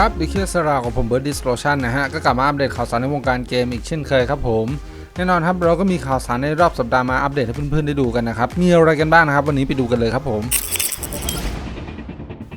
ครับดิคิสราของผมเบิร์ดดิสโลชันนะฮะ ก็กลับมาอัปเดตข่าวสารในวงการเกมอีกเช่นเคยครับผม แน่นอนครับเราก็มีข่าวสารในรอบสัปดาห์มาอัปเดตให้เพื่อนๆได้ดูกันนะครับ มีอะไรกันบ้างนะครับ วันนี้ไปดูกันเลยครับผม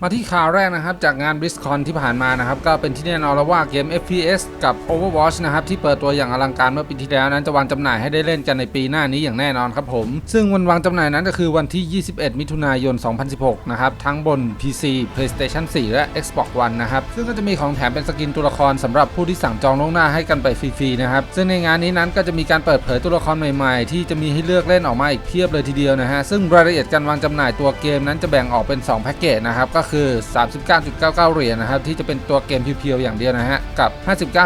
มาที่ข่าวแรกนะครับจากงาน BlizzCon ที่ผ่านมานะครับก็เป็นที่แน่นอนแล้วว่าเกม FPS กับ Overwatch นะครับที่เปิดตัวอย่างอลังการเมื่อปีที่แล้วนั้นจะวางจำหน่ายให้ได้เล่นกันในปีหน้านี้อย่างแน่นอนครับผม ซึ่งวันวางจำหน่ายนั้นก็คือวันที่ 21 มิถุนายน 2016 นะครับทั้งบน PC PlayStation 4 และ Xbox One นะครับซึ่งก็จะมีของแถมเป็นสกินตัวละครสำหรับผู้ที่สั่งจองล่วงหน้าให้กันไปฟรีๆนะครับซึ่งในงานนี้นั้นก็จะมีการเปิดเผยตัวละครใหม่ๆ ที่จะมีให้เลือกเล่นออกมาอีกเพียบเลยทีเดียวนะฮะซึ่งรายละเอียดการวางจำหน่ายตัวเกมนั้นจะแบ่งออกเป็น 2 แพ็กเกจนะครับก็คือ 39.99 เหรียญนะครับที่จะเป็นตัวเกมเพียวๆอย่างเดียวนะฮะกับ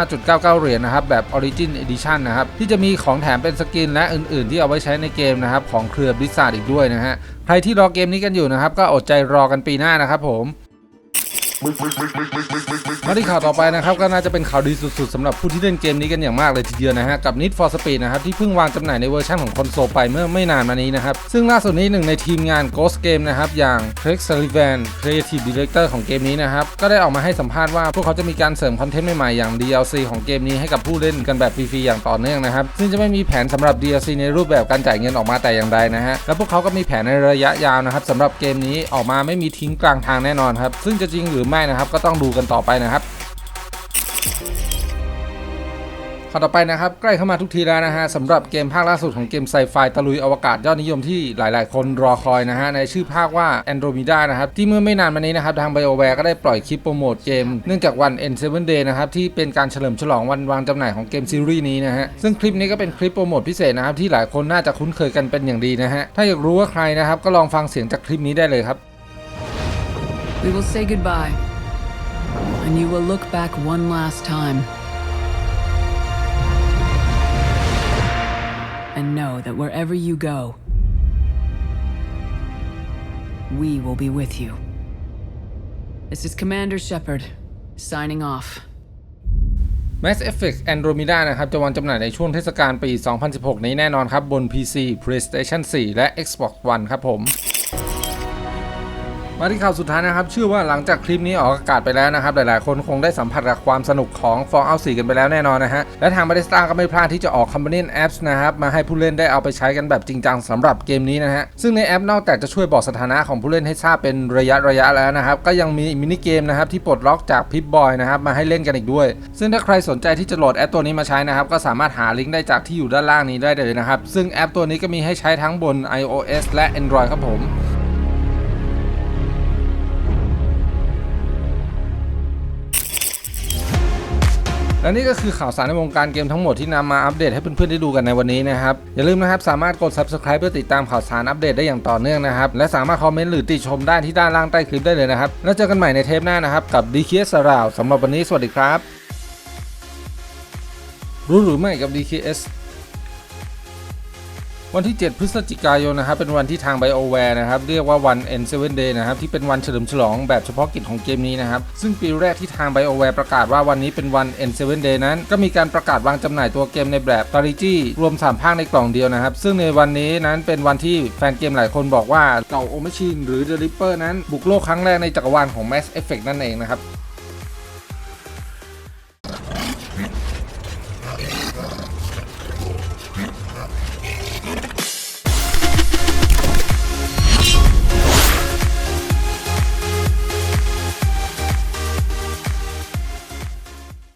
59.99 เหรียญนะครับแบบ Origin Edition นะครับที่จะมีของแถมเป็นสกินและอื่นๆ ที่เอาไว้ใช้ในเกมนะครับของเครือ Blizzard อีกด้วยนะฮะใครที่รอเกมนี้กันอยู่นะครับก็อดใจรอกันปีหน้านะครับผม มาที่ข่าวต่อไปนะครับก็น่าจะเป็นข่าวดีสุดๆสำหรับผู้ที่เล่นเกมนี้กันอย่างมากเลยทีเดียวนะฮะกับ Need for Speed นะครับที่เพิ่งวางจำหน่ายในเวอร์ชันของคอนโซลไปเมื่อไม่นานมานี้นะครับซึ่งล่าสุดนี้หนึ่งในทีมงาน Ghost Game นะครับอย่าง Craig Sullivan Creative Director ของเกมนี้นะครับก็ได้ออกมาให้สัมภาษณ์ว่าพวกเขาจะมีการเสริมคอนเทนต์ใหม่ๆอย่าง DLC ของเกมนี้ให้กับผู้เล่นกันแบบฟรีๆอย่างต่อเนื่องนะครับซึ่งจะไม่มีแผนสำหรับ DLC ในรูปแบบการจ่ายเงินออกมาแต่อย่างใดนะฮะและพวกเขาก็มีแผนในระยะยาวนะครับสำหรับเกมนี้ออกมาไม่มีทิ้งกลางทางแน่นอนครับซึ่งจะจริงหรือไม่นะครับ ก็ต้องดูกันต่อไปนะครับข่าวต่อไปนะครับใกล้เข้ามาทุกทีแล้วนะฮะสำหรับเกมภาคล่าสุดของเกมไซไฟตะลุยอวกาศยอดนิยมที่หลาย ๆ คนรอคอยนะฮะในชื่อภาคว่า Andromeda นะครับที่เมื่อไม่นานมานี้นะครับทาง BioWare ก็ได้ปล่อยคลิปโปรโมทเกม เนื่องจากวัน N7 Day นะครับที่เป็นการเฉลิมฉลองวันวางจำหน่ายของเกมซีรีส์นี้นะฮะซึ่งคลิปนี้ก็เป็นคลิปโปรโมทพิเศษนะครับที่หลายคนน่าจะคุ้นเคยกันเป็นอย่างดีนะฮะถ้าอยากรู้ว่าใครนะครับก็ลองฟังเสียงจากคลิปนี้ได้เลยครับ We will say goodbye, and you will look back one last time. And know that wherever you go, we will be with you. This is Commander Shepard, signing off. Mass Effect Andromeda นะครับ จะวางจำหน่ายในช่วงเทศกาลปี 2016 นี้แน่นอนครับ บน PC PlayStation 4 และ Xbox One ครับผม มาที่ข่าวสุดท้ายนะครับ ชื่อว่าหลังจากคลิปนี้ออกอากาศไปแล้วนะครับ หลายๆ คนคงได้สัมผัสกับความสนุกของ Fallout 4 กันไปแล้วแน่นอนนะฮะ และทาง Bethesda ก็ไม่พลาดที่จะออก Companion Apps นะครับ มาให้ผู้เล่นได้เอาไปใช้กันแบบจริงจังสำหรับเกมนี้นะฮะ ซึ่งในแอปนอกจากจะช่วยบอกสถานะของผู้เล่นให้ทราบเป็นระยะระยะๆแล้วนะครับ ก็ยังมีมินิเกมนะครับที่ปลดล็อกจาก Pip-Boy นะครับมาให้เล่นกันอีกด้วย ซึ่งถ้าใครสนใจที่จะโหลดแอปตัวนี้มาใช้นะครับก็สามารถหาลิงก์ได้จากที่อยู่ด้านล่างนี้ได้เลยนะครับซึ่งแอปตัวนี้ก็มีให้ใช้ทั้งบน iOS และ Android ครับผม และนี่ก็คือข่าวสารในวงการเกมทั้งหมดที่นำมาอัปเดตให้เพื่อนๆได้ดูกันในวันนี้นะครับ อย่าลืมนะครับ สามารถกด subscribe เพื่อติดตามข่าวสารอัปเดตได้อย่างต่อเนื่องนะครับ และสามารถคอมเมนต์หรือติชมได้ที่ด้านล่างใต้คลิปได้เลยนะครับ แล้วเจอกันใหม่ในเทปหน้านะครับกับ d k s ราวสำหรับวันนี้สวัสดีครับ รู้หรือไม่กับ DKS วันที่ 7 พฤศจิกายนนะครับเป็นวันที่ทาง BioWare นะครับเรียกว่าวัน N7 Day นะครับที่เป็นวันเฉลิมฉลองแบบเฉพาะกิจของเกมนี้นะครับซึ่งปีแรกที่ทาง BioWare ประกาศว่าวันนี้เป็นวัน N7 Day นั้น ก็มีการประกาศวางจำหน่ายตัวเกมในแบบ Trilogy รวม 3 ภาคในกล่องเดียวนะครับซึ่งในวันนี้นั้นเป็นวันที่แฟนเกมหลายคนบอกว่าเก่าโอมชินหรือ The Ripper นั้นบุกโลกครั้งแรกในจักรวาลของ Mass Effect นั่นเองนะครับ